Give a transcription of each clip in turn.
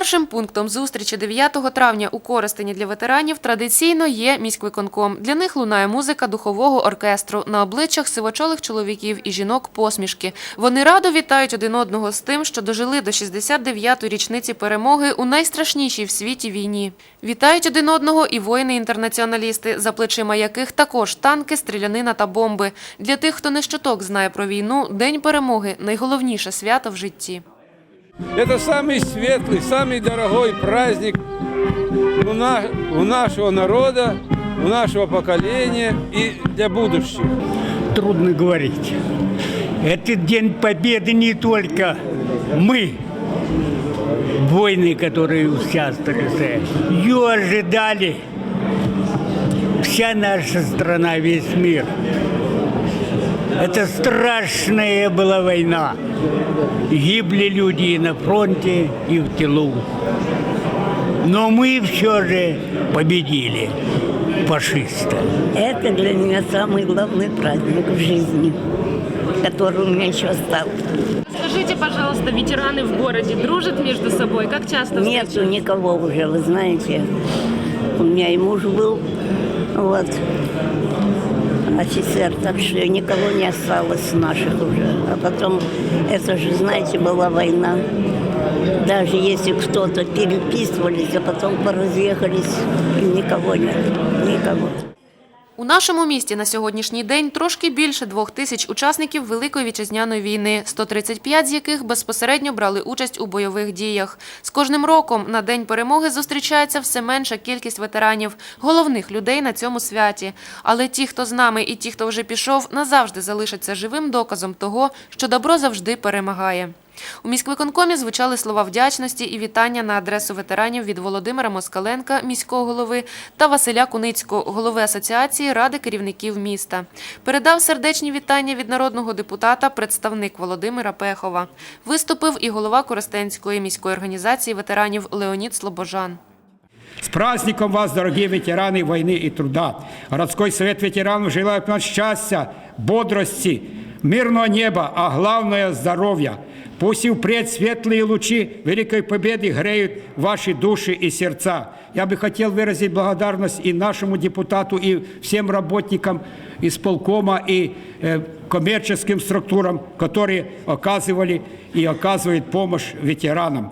Першим пунктом зустрічі 9 травня у Коростені для ветеранів традиційно є міськвиконком. Для них лунає музика духового оркестру. На обличчях сивочолих чоловіків і жінок посмішки. Вони радо вітають один одного з тим, що дожили до 69-ї річниці перемоги у найстрашнішій в світі війні. Вітають один одного і воїни-інтернаціоналісти, за плечима яких також танки, стрілянина та бомби. Для тих, хто не щоток знає про війну, День перемоги найголовніше свято в житті. Это самый светлый, самый дорогой праздник у, на- у нашего народа, у нашего поколения и для будущих. трудно говорить. Этот день победы не только мы, воины, которые участвовали, ее ожидали вся наша страна, весь мир. Это страшная была война. Гибли люди и на фронте, и в тылу. Но мы все же победили фашиста. Это для меня самый главный праздник в жизни, который у меня еще остался. Скажите, пожалуйста, ветераны в городе дружат между собой? Как часто Нету встречаются? никого уже, вы знаете. У меня и муж был, вот, офицер, так что никого не осталось наших уже. А потом, это же, знаете, была война. Даже если кто-то переписывались, а потом поразъехались, и никого нет, никого. У нашому місті на сьогоднішній день трошки більше двох тисяч учасників Великої вітчизняної війни, 135 з яких безпосередньо брали участь у бойових діях. З кожним роком на День перемоги зустрічається все менша кількість ветеранів, головних людей на цьому святі. Але ті, хто з нами і ті, хто вже пішов, назавжди залишаться живим доказом того, що добро завжди перемагає. У міськвиконкомі звучали слова вдячності і вітання на адресу ветеранів від Володимира Москаленка, міського голови, та Василя Куницького, голови асоціації ради керівників міста. Передав сердечні вітання від народного депутата представник Володимира Пехова. Виступив і голова Коростенської міської організації ветеранів Леонід Слобожан. С праздником вас, дорогие ветераны войны и труда! Городской совет ветеранов желает вам счастья, бодрости, мирного неба, а главное – здоровья. Пусть и впредь светлые лучи Великой Победы греют ваши души и сердца. Я бы хотел выразить благодарность и нашему депутату, и всем работникам исполкома, и э, коммерческим структурам, которые оказывали и оказывают помощь ветеранам.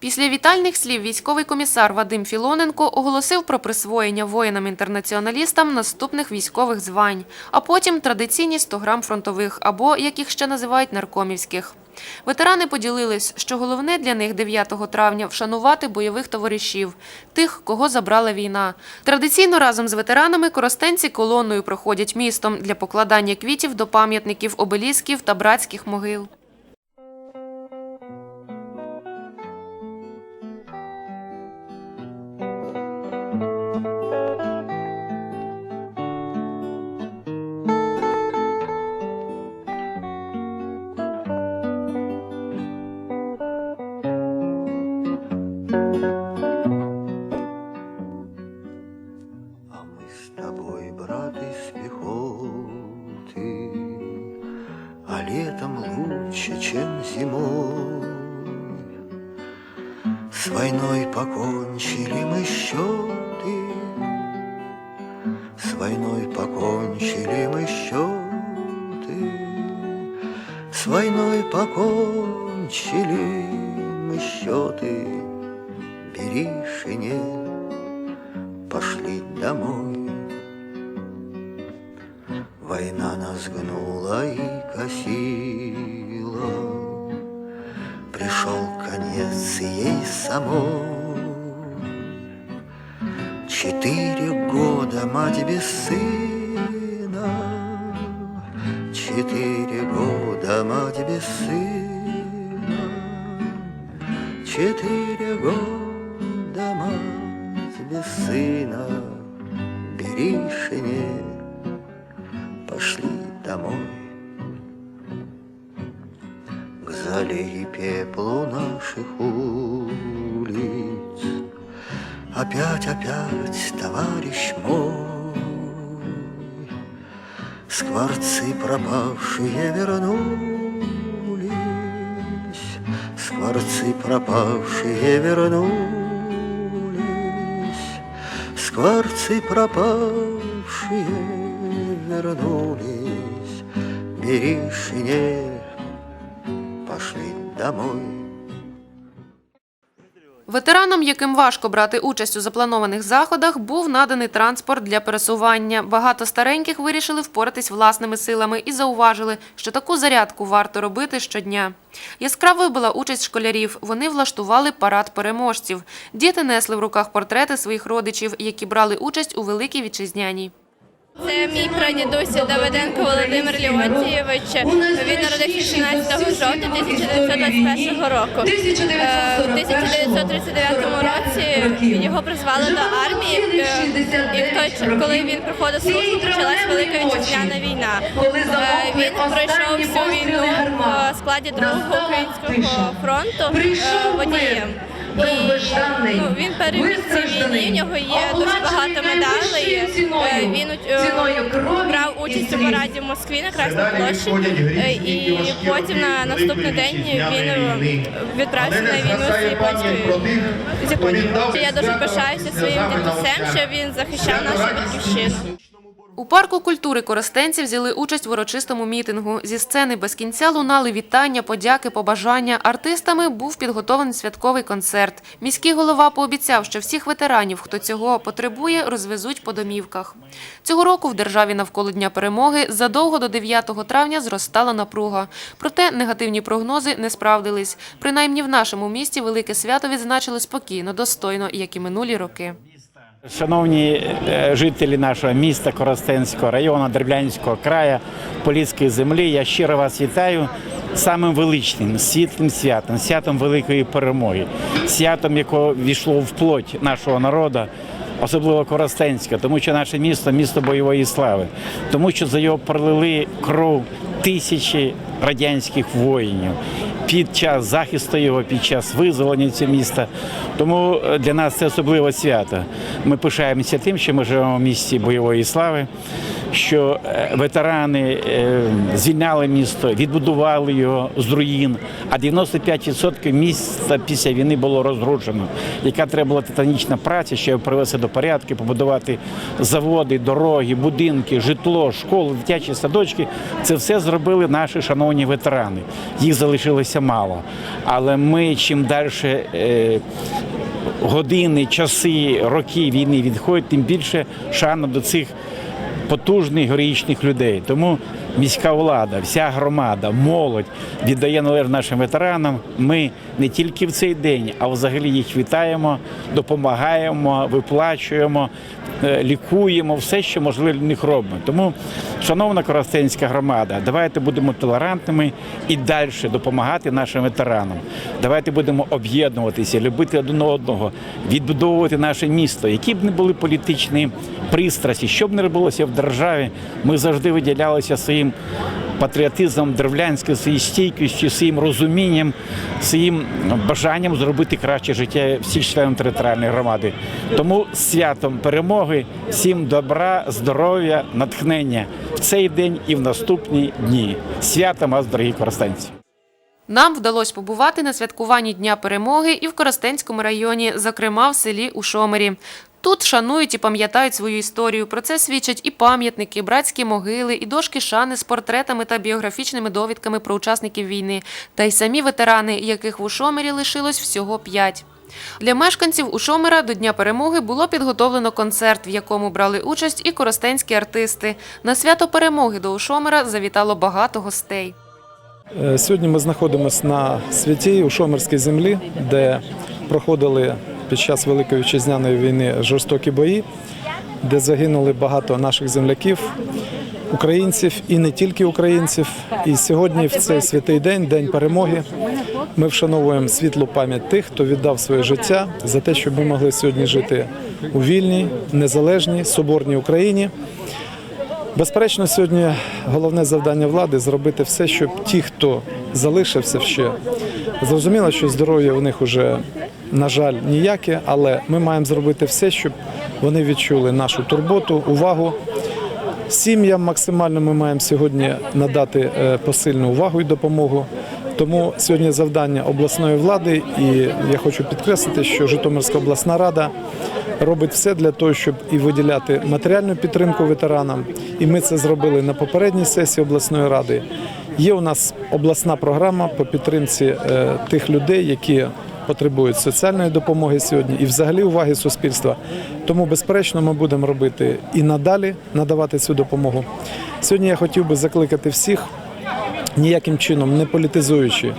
Після вітальних слів військовий комісар Вадим Філоненко оголосив про присвоєння воїнам-інтернаціоналістам наступних військових звань, а потім традиційні 100 грам фронтових або, як їх ще називають, наркомівських. Ветерани поділились, що головне для них 9 травня вшанувати бойових товаришів, тих, кого забрала війна. Традиційно разом з ветеранами коростенці колоною проходять містом для покладання квітів до пам'ятників, обелісків та братських могил. Покончили мы счеты, С войной покончили мы счеты, С войной покончили мы счеты. Бери шинель, пошли домой. Война нас гнула и косила, Пришел конец ей самой. Четыре года мать без сына, Четыре года мать без сына, Четыре года мать без сына, Бери шинель, пошли домой. К зале и пеплу наших улиц Опять, опять, товарищ мой, Скворцы пропавшие вернулись, Скворцы пропавшие вернулись, Скворцы пропавшие вернулись, Беришине пошли домой. Ветеранам, яким важко брати участь у запланованих заходах, був наданий транспорт для пересування. Багато стареньких вирішили впоратись власними силами і зауважили, що таку зарядку варто робити щодня. Яскравою була участь школярів. Вони влаштували парад переможців. Діти несли в руках портрети своїх родичів, які брали участь у великій вітчизняній. Це мій прадідусь Давиденко Володимир Леонтійович. Він народився 16 жовтня 1921 року. Е, В 1939 році його призвали до армії, е, і коли він проходив службу, почалась велика вітчизняна війна. Е, Він пройшов всю війну в складі другого українського фронту водієм. І ну, він переміг в цій війні. В нього є дуже багато медалей. Е, Він е, брав участь у параді в Москві на Красній площі. Е, І потім на наступний день він відправився на війну з японською з. Я дуже пишаюся своїм дідусем, що він захищав нашу батьківщину. У парку культури коростенці взяли участь в урочистому мітингу. Зі сцени без кінця лунали вітання, подяки, побажання. Артистами був підготовлений святковий концерт. Міський голова пообіцяв, що всіх ветеранів, хто цього потребує, розвезуть по домівках. Цього року в державі навколо Дня перемоги задовго до 9 травня зростала напруга. Проте негативні прогнози не справдились. Принаймні в нашому місті велике свято відзначили спокійно, достойно, як і минулі роки. Шановні е, жителі нашого міста Коростенського району, Дерблянського краю, Поліської землі, я щиро вас вітаю самим величним, світлим святом, святом великої перемоги, святом, якого війшло в плоть нашого народу, особливо Коростенська, тому що наше місто місто бойової слави, тому що за його пролили кров тисячі радянських воїнів під час захисту його, під час визволення цього міста. Тому е, для нас це особливе свято. Ми пишаємося тим, що ми живемо в місті бойової слави, що е, ветерани е, звільняли місто, відбудували його з руїн, а 95% міста після війни було розгружено. Яка треба була титанічна праця, щоб привести до порядку, побудувати заводи, дороги, будинки, житло, школи, дитячі садочки. Це все зробили наші шановні ветерани. Їх залишилося мало. Але ми чим далі е, години, часи, роки війни відходять, тим більше шана до цих потужних героїчних людей. Тому міська влада, вся громада, молодь віддає належне нашим ветеранам. Ми не тільки в цей день, а взагалі їх вітаємо, допомагаємо, виплачуємо, е, лікуємо все, що можливо для них робимо. Тому, шановна коростенська громада, давайте будемо толерантними і далі допомагати нашим ветеранам. Давайте будемо об'єднуватися, любити один одного, відбудовувати наше місто, які б не були політичні пристрасті, що б не робилося в державі, ми завжди виділялися своїм патріотизмом древлянським, своєю стійкістю, своїм розумінням, своїм бажанням зробити краще життя всіх членів територіальної громади. Тому святом перемоги, всім добра, здоров'я, натхнення в цей день і в наступні дні. Святом вас, дорогі користенці! Нам вдалося побувати на святкуванні Дня перемоги і в Коростенському районі, зокрема в селі Ушомирі. Тут шанують і пам'ятають свою історію. Про це свідчать і пам'ятники, братські могили, і дошки шани з портретами та біографічними довідками про учасників війни, та й самі ветерани, яких в Ушомирі лишилось всього п'ять. Для мешканців Ушомира до Дня перемоги було підготовлено концерт, в якому брали участь і коростенські артисти. На свято перемоги до Ушомира завітало багато гостей. Е, Сьогодні ми знаходимося на святій у Шомерській землі, де проходили під час Великої вітчизняної війни жорстокі бої, де загинули багато наших земляків, українців і не тільки українців. І сьогодні, в цей святий день, день перемоги, ми вшановуємо світлу пам'ять тих, хто віддав своє життя за те, щоб ми могли сьогодні жити у вільній, незалежній, соборній Україні. Безперечно, сьогодні головне завдання влади зробити все, щоб ті, хто залишився ще, зрозуміло, що здоров'я у них вже, на жаль, ніяке, але ми маємо зробити все, щоб вони відчули нашу турботу, увагу. Сім'ям максимально ми маємо сьогодні надати е, посильну увагу і допомогу. Тому сьогодні завдання обласної влади, і я хочу підкреслити, що Житомирська обласна рада робить все для того, щоб і виділяти матеріальну підтримку ветеранам. І ми це зробили на попередній сесії обласної ради. Є у нас обласна програма по підтримці е, тих людей, які потребують соціальної допомоги сьогодні і взагалі уваги суспільства. Тому, безперечно, ми будемо робити і надалі надавати цю допомогу. Сьогодні я хотів би закликати всіх ніяким чином не політизуючи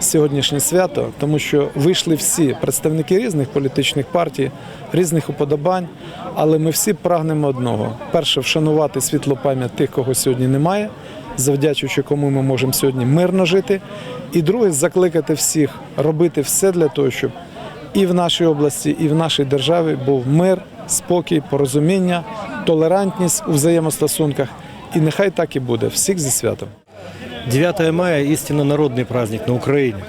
сьогоднішнє свято, тому що вийшли всі представники різних політичних партій, різних уподобань, але ми всі прагнемо одного: перше, вшанувати світлу пам'ять тих, кого сьогодні немає, завдячуючи кому ми можемо сьогодні мирно жити. І друге, закликати всіх робити все для того, щоб і в нашій області, і в нашій державі був мир, спокій, порозуміння, толерантність у взаємостосунках. І нехай так і буде. Всіх зі святом. 9 мая истинно народный праздник на Украине.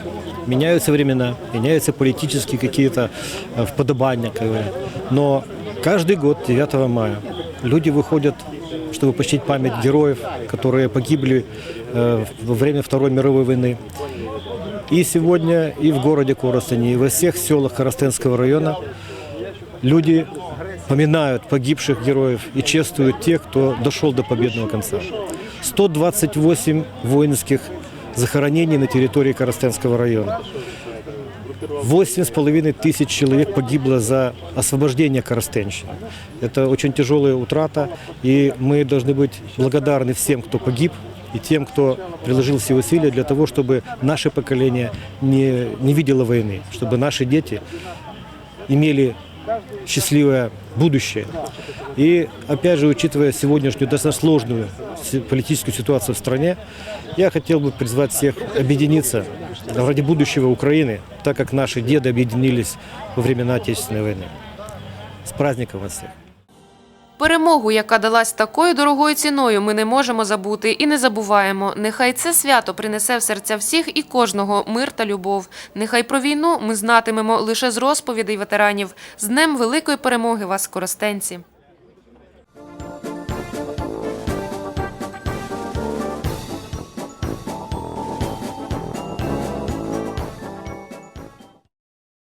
Меняются времена, меняются политические какие-то э, вподобания. как говорят. Но каждый год 9 мая люди выходят, чтобы почтить память героев, которые погибли э, во время Второй мировой войны. И сегодня и в городе Коростени, и во всех селах Коростенского района люди поминают погибших героев и чествуют тех, кто дошел до победного конца. 128 воинских захоронений на территории Коростенского района. Восемь с половиной тысяч человек погибло за освобождение Коростенщины. Это очень тяжелая утрата, и мы должны быть благодарны всем, кто погиб, и тем, кто приложил все усилия для того, чтобы наше поколение не, не видело войны, чтобы наши дети имели счастливое будущее. И опять же, учитывая сегодняшнюю достаточно сложную политическую ситуацию в стране, я хотел бы призвать всех объединиться ради будущего Украины, так как наши деды объединились во времена Отечественной войны. С праздником вас всех! Перемогу, яка далась такою дорогою ціною, ми не можемо забути і не забуваємо. Нехай це свято принесе в серця всіх і кожного мир та любов. Нехай про війну ми знатимемо лише з розповідей ветеранів. З Днем великої перемоги вас, коростенці!